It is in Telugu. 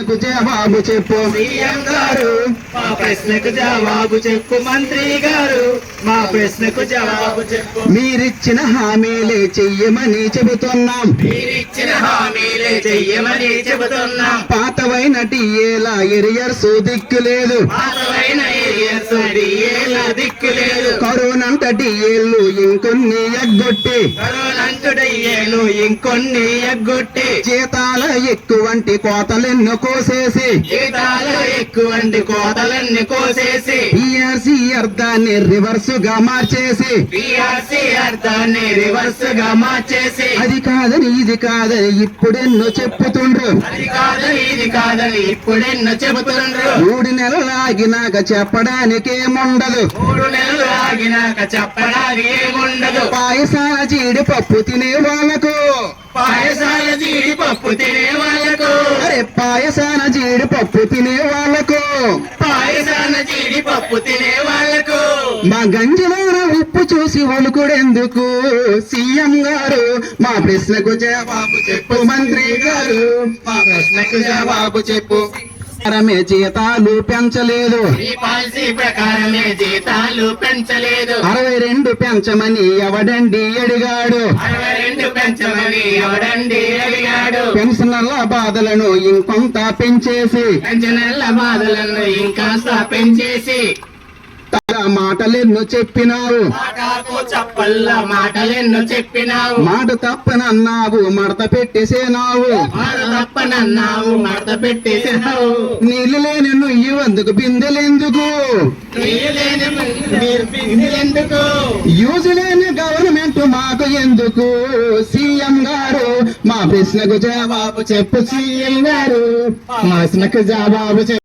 నాకు జవాబు చెప్పు. సీఎం గారు మా ప్రశ్నకు జవాబు చెప్పు మంత్రి గారు. మా ప్రశ్నకు జవాబు చెప్పు. మీరిచ్చిన హామీలే చెయ్యమని చెబుతున్నాం. మీరిచ్చిన హామీలే చెయ్యమని చెబుతున్నాం. పాతవైన టీఏలా ఎరియర్స్ దిక్కు లేదు. పాతవైన కరోనంట టీఏళ్ళు ఇంకొన్ని ఎగ్గొట్టి. కరోనంటుడయ్యేను ఇంకొన్ని ఎగ్గొట్టి. జీతాల ఎక్కువంటి కోతలెన్ను కోసేసి. జీతాలు ఎక్కువంటి కోతలన్నీ కోసేసి. పిఆర్సీ అర్థాన్ని రివర్స్గా మార్చేసి. పిఆర్సీ అర్థాన్ని రివర్స్గా మార్చేసి. అది కాదని ఇది కాదని ఇప్పుడెన్నో చెప్పుతుండ్రు. అది కాదని ఇది కాదని ఇప్పుడెన్నో చెబుతుండ్రు మూడు నెలలు ఆగినాక చెప్పడానికేముండదు. మూడు నెలలు ఆగినాక చెప్పడానికి ఏముండదు పాయసాల జీడిపప్పు తినే వాళ్ళకు పాయసాల జీడిపప్పు తినే వాళ్ళకు. అరే పాయసాన జీడిపప్పు తినే వాళ్ళకు. పాయసాల జీడిపప్పు తినే వాళ్ళకు. మా గంజిలోన ఉప్పు చూసి ఒలుకుడెందుకు సీఎం గారు మా ప్రశ్నకు జవాబు చెప్పు మంత్రి గారు. మా ప్రశ్నకు జవాబు చెప్పు. రమే జీతాలు పెంచలేదు. ఈ పాలసీ ప్రకారమే జీతాలు పెంచలేదు. అరవై రెండు పెంచమని ఎవడండి అడిగాడు. అరవై రెండు పెంచమని ఎవడండి అడిగాడు. పెన్షనర్ల బాధలను ఇంకొంత పెంచేసి. పెంచనల్ల బాధలను ఇంకాస్త పెంచేసి. మాటలెన్నో చెప్పినావు. చప్పల్ల మాటలెన్నో చెప్పినావు. మాట తప్పనన్నావు మడత పెట్టేసేనావు. మాట తప్పనన్నావు మడత పెట్టేసినావు. నీళ్ళు లేని వందుకు బిందెలెందుకు? బిందులెందుకు? యూజ్ లేని గవర్నమెంట్ మాకు ఎందుకు? సీఎం గారు మా ప్రశ్నకు జవాబు చెప్పు సీఎం గారు. మా ప్రశ్నకు జవాబు చెప్పు.